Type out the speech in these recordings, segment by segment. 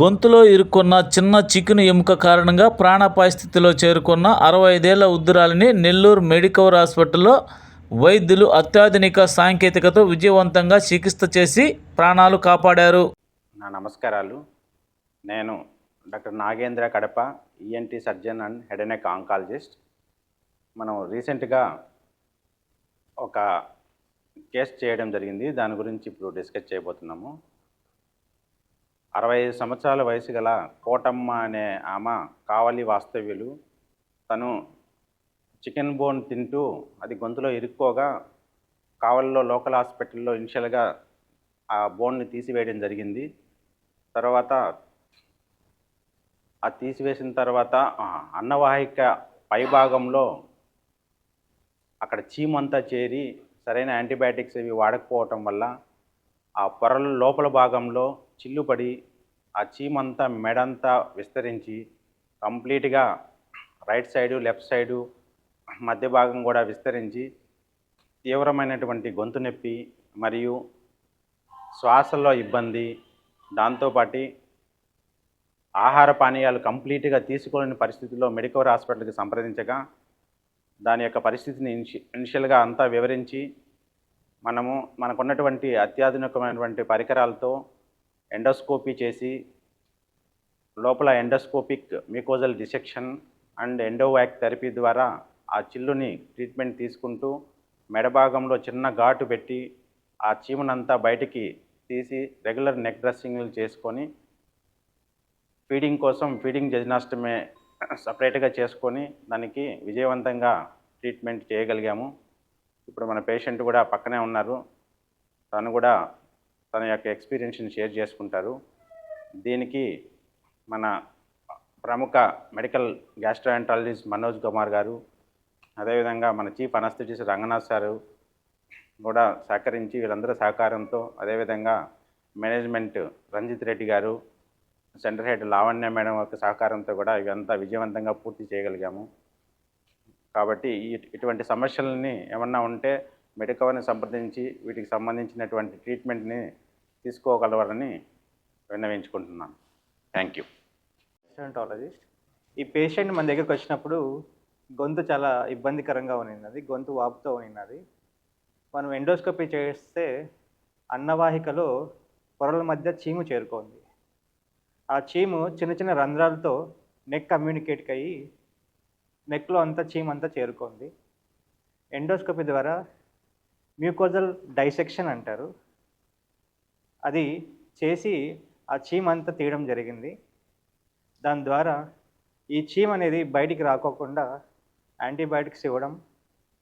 గొంతులో ఇరుక్కున్న చిన్న చికెను ఎముక కారణంగా ప్రాణాపాయ స్థితిలో చేరుకున్న అరవై ఐదేళ్ళ ఉద్దురాలిని నెల్లూరు మెడికవర్ హాస్పిటల్లో వైద్యులు అత్యాధునిక సాంకేతికతో విజయవంతంగా చికిత్స చేసి ప్రాణాలు కాపాడారు. నా నమస్కారాలు. నేను doctor Nagendra Kadapa ENT surgeon and head and oncologist. మనం రీసెంట్గా ఒక కేసు చేయడం జరిగింది. దాని గురించి ఇప్పుడు డిస్కస్ చేయబోతున్నాము. అరవై ఐదు సంవత్సరాల వయసు గల కోటమ్మ అనే ఆమె కావలి వాస్తవ్యులు. తను చికెన్ బోన్ తింటూ అది గొంతులో ఇరుక్కోగా కావలిలో లోకల్ హాస్పిటల్లో ఇనిషియల్గా ఆ బోన్ని తీసివేయడం జరిగింది. తర్వాత ఆ తీసివేసిన తర్వాత అన్నవాహిక పైభాగంలో అక్కడ చీమంతా చేరి సరైన యాంటీబయాటిక్స్ ఇవి వాడకపోవటం వల్ల ఆ పొరల లోపల భాగంలో చిల్లుపడి ఆ చీమంతా మెడంతా విస్తరించి కంప్లీట్గా రైట్ సైడు లెఫ్ట్ సైడు మధ్య భాగం కూడా విస్తరించి తీవ్రమైనటువంటి గొంతు నొప్పి మరియు శ్వాసలో ఇబ్బంది. దాంతోపాటి ఆహార పానీయాలు కంప్లీట్గా తీసుకోలేని పరిస్థితిలో మెడికవర్ హాస్పిటల్కి సంప్రదించగా దాని యొక్క పరిస్థితిని ఇనిషి ఇనిషియల్గా అంతా వివరించి మనము మనకున్నటువంటి అత్యాధునికమైనటువంటి పరికరాలతో ఎండోస్కోపీ చేసి లోపల endoscopic mucosal dissection and endovac therapy ద్వారా ఆ చిల్లుని ట్రీట్మెంట్ తీసుకుంటూ మెడభాగంలో చిన్న ఘాటు పెట్టి ఆ చీమనంతా బయటికి తీసి రెగ్యులర్ నెక్ డ్రెస్సింగ్లు చేసుకొని ఫీడింగ్ కోసం ఫీడింగ్ జజనాష్టమే సపరేట్గా చేసుకొని దానికి విజయవంతంగా ట్రీట్మెంట్ చేయగలిగాము. ఇప్పుడు మన పేషెంట్ కూడా పక్కనే ఉన్నారు. తను కూడా తన యొక్క ఎక్స్పీరియన్స్ని షేర్ చేసుకుంటారు. దీనికి మన ప్రముఖ మెడికల్ గ్యాస్ట్రాంటాలజిస్ట్ మనోజ్ కుమార్ గారు అదేవిధంగా మన చీఫ్ అనస్థిటిస్ట్ రంగనాథ్ సారు కూడా సహకరించి వీళ్ళందరూ సహకారంతో అదేవిధంగా మేనేజ్మెంట్ రంజిత్ రెడ్డి గారు సెంటర్ హెడ్ లావణ్య మేడం యొక్క సహకారంతో కూడా ఇవంతా విజయవంతంగా పూర్తి చేయగలిగాము. కాబట్టి ఇటువంటి సమస్యలని ఏమన్నా ఉంటే మెడికవర్ని సంప్రదించి వీటికి సంబంధించినటువంటి ట్రీట్మెంట్ని తీసుకోగలవారని విన్నవించుకుంటున్నాను. థ్యాంక్ యూ గ్యాస్ట్రాంటాలజిస్ట్ ఈ పేషెంట్ మన దగ్గరికి వచ్చినప్పుడు గొంతు చాలా ఇబ్బందికరంగా ఉన్నది. గొంతు వాపుతో ఉన్నది. మనం ఎండోస్కోపీ చేస్తే అన్నవాహికలో పొరల మధ్య చీము చేరుకుంది. ఆ చీము చిన్న చిన్న రంధ్రాలతో నెక్ కమ్యూనికేట్కి అయ్యి నెక్లో అంతా చీమంతా అంతా చేరుకుంది. ఎండోస్కోపీ ద్వారా మ్యూకోజల్ డైసెక్షన్ అంటారు. అది చేసి ఆ చీమ్ అంతా తీయడం జరిగింది. దాని ద్వారా ఈ చీమ్ అనేది బయటికి రాకోకుండా యాంటీబయాటిక్స్ ఇవ్వడం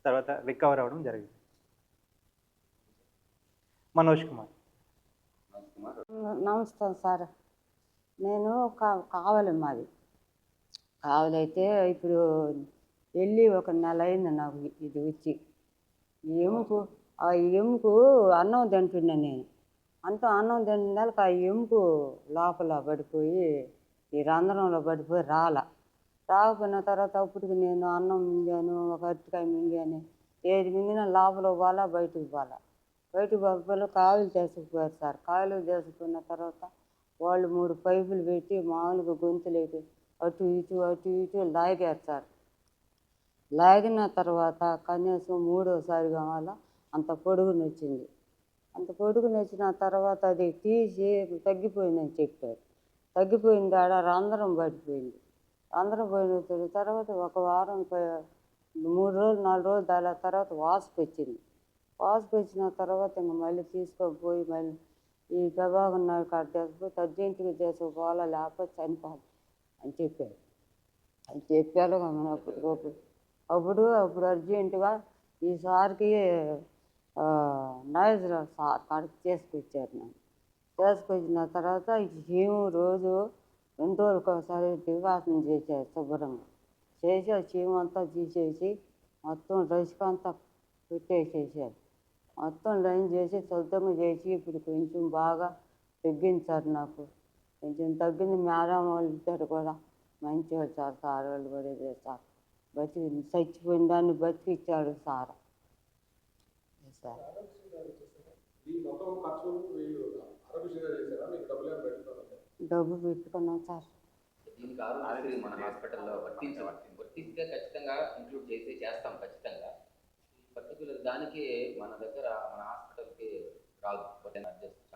తర్వాత రికవర్ అవ్వడం జరిగింది. మనోజ్ కుమార్. నమస్తే సార్. నేను కా కావాలి మాది. కావాలైతే ఇప్పుడు వెళ్ళి ఒక నెల అయింది నాకు ఇది వచ్చి. ఈ ఆ ఎముకు అన్నం తింటున్నా నేను. అంత అన్నం తింటున్నాక ఆ ఎముకు లోపల పడిపోయి ఈ రంధ్రంలో పడిపోయి రాల. రాకపోయిన తర్వాత అప్పటికి నేను అన్నం మింగాను ఒక అరటికాయ మింగాను ఏది మింగినా లోపల పోవాలా బయటకు పోలా బయటకు పోకపోతే కాయలు చేసుకుపోయారు సార్. కాయలు చేసుకున్న తర్వాత వాళ్ళు మూడు పైపులు పెట్టి మామూలుగా గొంతులేకి అటు ఇటు అటు ఇటు లాగారు సార్. లాగిన తర్వాత కనీసం మూడోసారి కావాలా అంత పొడుగుని వచ్చింది అంత పొడుగుని వచ్చిన తర్వాత అది తీసి తగ్గిపోయిందని చెప్పారు. తగ్గిపోయింది ఆడ రంధ్రం పడిపోయింది. రంధ్రం పోయిన తర్వాత ఒక వారం మూడు రోజులు నాలుగు రోజులు దాని తర్వాత వాసుకు వచ్చింది. వాసుకు వచ్చిన తర్వాత ఇంక మళ్ళీ తీసుకొని మళ్ళీ ఈ ప్రభాకర్ నాయుడు కాడ తీసుకుపోయి అర్జెంటుగా చేసుకోవాలా లేకపోతే చనిపోవాలి అని చెప్పారు. అని చెప్పారు. అప్పుడు అప్పుడు అప్పుడు అప్పుడు అర్జెంటుగా ఈ సార్కి సార్ కాడికి చేసుకొచ్చారు నన్ను. చేసుకొచ్చిన తర్వాత చీము రోజు రెండు రోజులకు ఒకసారి దివాసన చేశారు శుభ్రంగా. చేసి ఆ చీము అంతా తీసేసి మొత్తం రైస్కి అంతా పెట్టేసేసారు. మొత్తం లైన్ చేసి శుద్ధంగా చేసి ఇప్పుడు కొంచెం బాగా తగ్గించారు నాకు. కొంచెం తగ్గింది మేడం వాళ్ళు ఇద్దరు కూడా. మంచి వాళ్ళు సార్ సార్ వాళ్ళు కూడా ఇదే సార్. బతికి చచ్చిపోయిన దాన్ని బతికిచ్చాడు సార్ సార్ ఈ మొత్తం ఖర్చు వీళ్ళు ఆరోగ్యశ్రీగా చేశారా మీకు డబ్బులు ఏమైనా పెట్టుకున్నారా డబ్బు పెట్టుకున్నాం సార్ దీనికి ఆరోగ్యశ్రీ మన హాస్పిటల్లో వర్తించి. వర్తిస్తే ఖచ్చితంగా ఇంక్లూడ్ చేసి చేస్తాం ఖచ్చితంగా. పర్టికులర్ దానికి మన దగ్గర మన హాస్పిటల్కి రాదు. అడ్జస్ట్